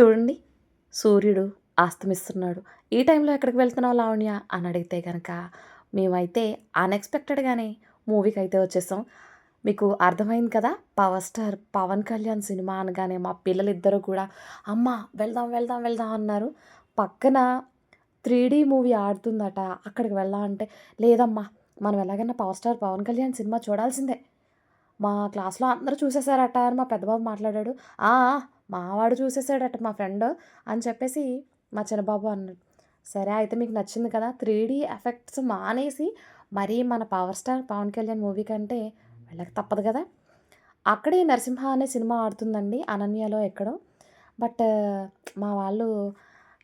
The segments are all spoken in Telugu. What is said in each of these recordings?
చూడండి సూర్యుడు అస్తమిస్తున్నాడు. ఈ టైంలో ఎక్కడికి వెళ్తున్నావు లావణ్య? అని అడిగితే కనుక మేమైతే అన్ఎక్స్పెక్టెడ్గానే మూవీకి అయితే వచ్చేసాం. మీకు అర్థమైంది కదా power star Pawan Kalyan cinema అనగానే మా పిల్లలిద్దరూ కూడా అమ్మ వెళ్దాం వెళ్దాం వెళ్దాం అన్నారు. పక్కన త్రీ డీ మూవీ ఆడుతుందట అక్కడికి వెళ్దాం అంటే లేదమ్మా మనం ఎలాగైనా power star Pawan Kalyan cinema చూడాల్సిందే. మా క్లాస్లో అందరూ చూసేసారట అని మా పెద్దబాబు మాట్లాడాడు. ఆ, మావాడు చూసేసాడట మా ఫ్రెండ్ అని చెప్పేసి మా చిన్నబాబు అన్నాడు. సరే అయితే మీకు నచ్చింది కదా. త్రీ డీ ఎఫెక్ట్స్ మానేసి మరీ మన power star Pawan Kalyan movie కంటే వెళ్ళక తప్పదు కదా. అక్కడే నరసింహ అనే సినిమా ఆడుతుందండి అనన్యలో ఎక్కడో. బట్ మా వాళ్ళు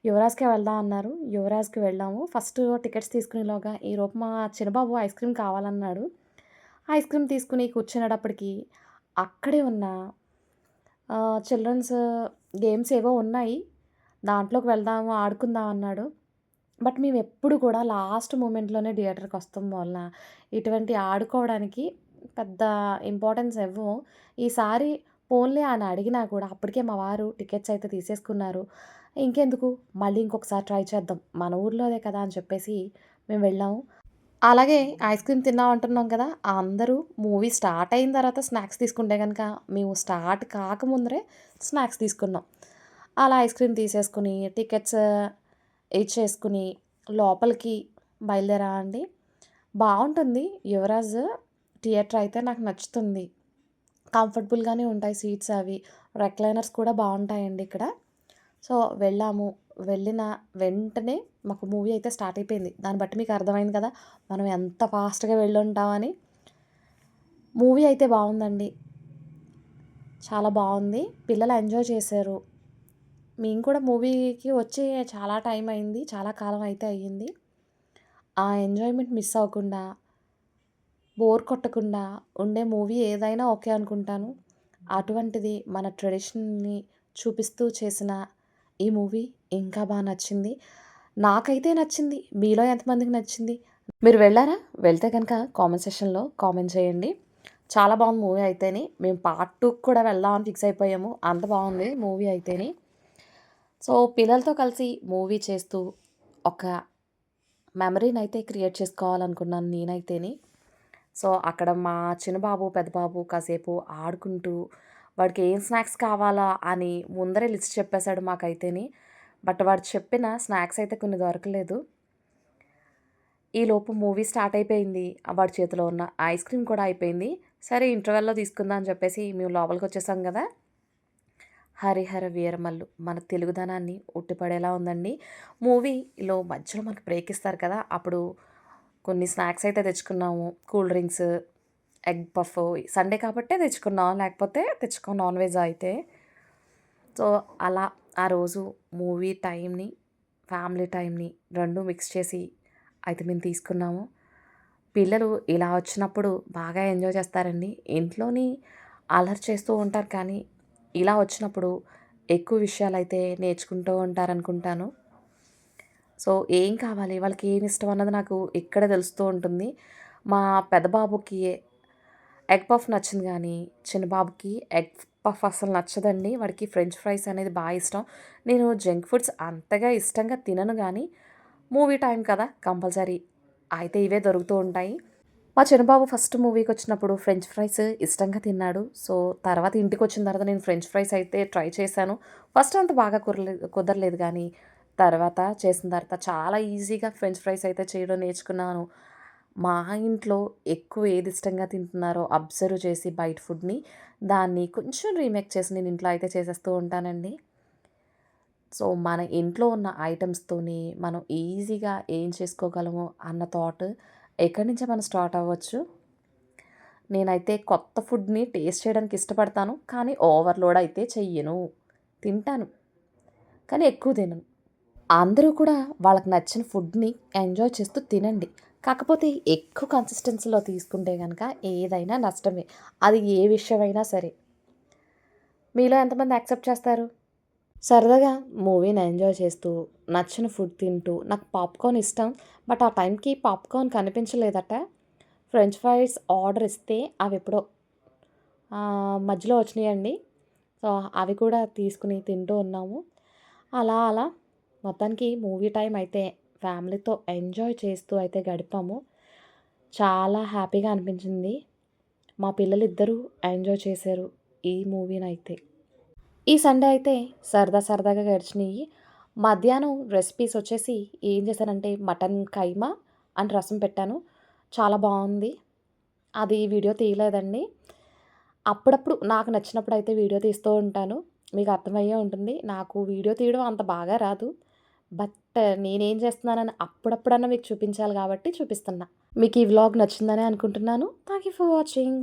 యువరాజ్కే వెళ్దాం అన్నారు. యువరాజ్కి వెళ్ళాము. ఫస్ట్ టికెట్స్ తీసుకునేలోగా ఈ రోజు మా చిన్నబాబు ఐస్ క్రీమ్ కావాలన్నాడు. ఐస్ క్రీమ్ తీసుకుని కూర్చునేటప్పటికి అక్కడే ఉన్న చిల్డ్రన్స్ గేమ్స్ ఏవో ఉన్నాయి. దాంట్లోకి వెళ్దాము ఆడుకుందాం అన్నాడు. బట్ మేము ఎప్పుడు కూడా లాస్ట్ మూమెంట్లోనే థియేటర్కి వస్తాం వల్ల ఇటువంటి ఆడుకోవడానికి పెద్ద ఇంపార్టెన్స్ ఇవ్వము ఈసారి పోన్లే అని అడిగినా కూడా అప్పటికే మా వారు టికెట్స్ అయితే తీసేసుకున్నారు. ఇంకెందుకు? మళ్ళీ ఇంకొకసారి ట్రై చేద్దాం. మన ఊర్లోదే కదా అని చెప్పేసి మేము వెళ్ళాము. అలాగే ఐస్ క్రీమ్ తిన్నాం అంటున్నాం కదా అందరూ మూవీ స్టార్ట్ అయిన తర్వాత స్నాక్స్ తీసుకుంటే కనుక మేము స్టార్ట్ కాకముందరే స్నాక్స్ తీసుకున్నాం. అలా ఐస్ క్రీమ్ తీసేసుకుని టికెట్స్ ఇచ్చేసుకుని లోపలికి బయలుదేరా అండి. బాగుంటుంది. యువరాజ్ థియేటర్ అయితే నాకు నచ్చుతుంది. కంఫర్టబుల్గానే ఉంటాయి సీట్స్ అవి. రెక్లైనర్స్ కూడా బాగుంటాయండి ఇక్కడ. సో వెళ్ళాము. వెళ్ళిన వెంటనే మాకు మూవీ అయితే స్టార్ట్ అయిపోయింది. దాన్ని బట్టి మీకు అర్థమైంది కదా మనం ఎంత ఫాస్ట్గా వెళ్ళి ఉంటామని మూవీ అయితే బాగుందండి. చాలా బాగుంది. పిల్లలు ఎంజాయ్ చేశారు. మేము కూడా మూవీకి వచ్చి చాలా టైం అయింది. చాలా కాలం అయితే అయ్యింది. ఆ ఎంజాయ్మెంట్ మిస్ అవ్వకుండా బోర్ కొట్టకుండా ఉండే మూవీ ఏదైనా ఓకే అనుకుంటాను. అటువంటిది మన ట్రెడిషన్ని చూపిస్తూ చేసిన ఈ మూవీ ఇంకా బాగా నచ్చింది. నాకైతే నచ్చింది. మీలో ఎంతమందికి నచ్చింది? మీరు వెళ్ళారా? వెళ్తే కనుక కామెంట్ సెషన్లో కామెంట్ చేయండి. చాలా బాగుంది మూవీ అయితేనే. మేము పార్ట్ టూకి కూడా వెళ్దామని ఫిక్స్ అయిపోయాము. అంత బాగుంది మూవీ అయితేనే. సో పిల్లలతో కలిసి మూవీ చేస్తూ ఒక మెమరీని అయితే క్రియేట్ చేసుకోవాలనుకున్నాను నేనైతేనే. సో అక్కడ మా చిన్నబాబు పెద్దబాబు కాసేపు ఆడుకుంటూ వాడికి ఏం స్నాక్స్ కావాలా అని ముందరే లిస్ట్ చెప్పేశాడు మాకైతేని. బట్ వాడు చెప్పిన స్నాక్స్ అయితే కొన్ని దొరకలేదు. ఈలోపు మూవీ స్టార్ట్ అయిపోయింది. వాడి చేతిలో ఉన్న ఐస్ క్రీమ్ కూడా అయిపోయింది. సరే ఇంటర్వెల్లో తీసుకుందాం అని చెప్పేసి మేము లోపలికి వచ్చేసాం కదా. హరిహర వీరమల్లు మన తెలుగుదనాన్ని ఉట్టిపడేలా ఉందండి. మూవీలో మధ్యలో మనకు బ్రేక్ ఇస్తారు కదా. అప్పుడు కొన్ని స్నాక్స్ అయితే తెచ్చుకున్నాము. Cool drinks egg puff Sunday కాబట్టే తెచ్చుకున్నాం లేకపోతే తెచ్చుకో నాన్ వెజ్ అయితే. సో అలా ఆ రోజు మూవీ టైంని ఫ్యామిలీ టైంని రెండు మిక్స్ చేసి అయితే మేము తీసుకున్నాము. పిల్లలు ఇలా వచ్చినప్పుడు బాగా ఎంజాయ్ చేస్తారండి. ఇంట్లోని అలర్ చేస్తూ ఉంటారు కానీ ఇలా వచ్చినప్పుడు ఎక్కువ విషయాలు అయితే నేర్చుకుంటూ ఉంటారనుకుంటాను. సో ఏం కావాలి? వాళ్ళకి ఏమి ఇష్టం అన్నది నాకు ఇక్కడ తెలుస్తూ ఉంటుంది. మా పెద్ద బాబుకి ఎగ్ పఫ్ నచ్చింది కానీ చిన్న బాబుకి ఎగ్ పఫ్ అసలు నచ్చదండి. వాడికి ఫ్రెంచ్ ఫ్రైస్ అనేది బాగా ఇష్టం. నేను జంక్ ఫుడ్స్ అంతగా ఇష్టంగా తినను కానీ మూవీ టైం కదా కంపల్సరీ అయితే ఇవే దొరుకుతూ ఉంటాయి. మా చిన్నబాబు ఫస్ట్ మూవీకి వచ్చినప్పుడు ఫ్రెంచ్ ఫ్రైస్ ఇష్టంగా తిన్నాడు. సో తర్వాత ఇంటికి వచ్చిన తర్వాత నేను ఫ్రెంచ్ ఫ్రైస్ అయితే ట్రై చేశాను. ఫస్ట్ అంత బాగా కుదరలేదు కుదరలేదు కానీ తర్వాత చేసిన తర్వాత చాలా ఈజీగా ఫ్రెంచ్ ఫ్రైస్ అయితే చేయడం నేర్చుకున్నాను. మా ఇంట్లో ఎక్కువ ఏది ఇష్టంగా తింటున్నారో అబ్జర్వ్ చేసి బయట ఫుడ్ని దాన్ని కొంచెం రీమేక్ చేసి నేను ఇంట్లో అయితే చేసేస్తూ ఉంటానండి. సో మన ఇంట్లో ఉన్న ఐటమ్స్తోని మనం ఈజీగా ఏం చేసుకోగలము అన్న థాట్ ఎక్కడి నుంచే మనం స్టార్ట్ అవ్వచ్చు? నేనైతే కొత్త ఫుడ్ని టేస్ట్ చేయడానికి ఇష్టపడతాను కానీ ఓవర్లోడ్ అయితే చెయ్యను. తింటాను కానీ ఎక్కువ తినను. అందరూ కూడా వాళ్ళకి నచ్చిన ఫుడ్ని ఎంజాయ్ చేస్తూ తినండి. కాకపోతే ఎక్కువ కన్సిస్టెన్సీలో తీసుకుంటే కనుక ఏదైనా నష్టమే. అది ఏ విషయమైనా సరే. మీలో ఎంతమంది యాక్సెప్ట్ చేస్తారు? సరదాగా మూవీని ఎంజాయ్ చేస్తూ నచ్చిన ఫుడ్ తింటూ నాకు పాప్కార్న్ ఇష్టం బట్ ఆ టైంకి పాప్కార్న్ కనిపించలేదట. ఫ్రెంచ్ ఫ్రైస్ ఆర్డర్ ఇస్తే అవి ఎప్పుడో మధ్యలో వచ్చినాయండి. సో అవి కూడా తీసుకుని తింటూ ఉన్నాము. అలా అలా. మొత్తానికి మూవీ టైం అయితే ఫ్యామిలీతో ఎంజాయ్ చేస్తూ అయితే గడిపాము. చాలా హ్యాపీగా అనిపించింది. మా పిల్లలు ఇద్దరూ ఎంజాయ్ చేశారు ఈ మూవీని అయితే ఈ సండే అయితే సరదా సరదాగా గడిచినాయి. మధ్యాహ్నం రెసిపీస్ వచ్చేసి ఏం చేశానంటే మటన్ కైమా అని రసం పెట్టాను. చాలా బాగుంది. అది వీడియో తీయలేదండి. అప్పుడప్పుడు నాకు నచ్చినప్పుడు అయితే వీడియో తీస్తూ ఉంటాను. మీకు అర్థమయ్యే ఉంటుంది. నాకు వీడియో తీయడం అంత బాగా రాదు. బట్ నేనేం చేస్తున్నానని అప్పుడప్పుడన్నా మీకు చూపించాలి కాబట్టి చూపిస్తున్నా. మీకు ఈ వ్లాగ్ నచ్చిందని అనుకుంటున్నాను. Thank you for watching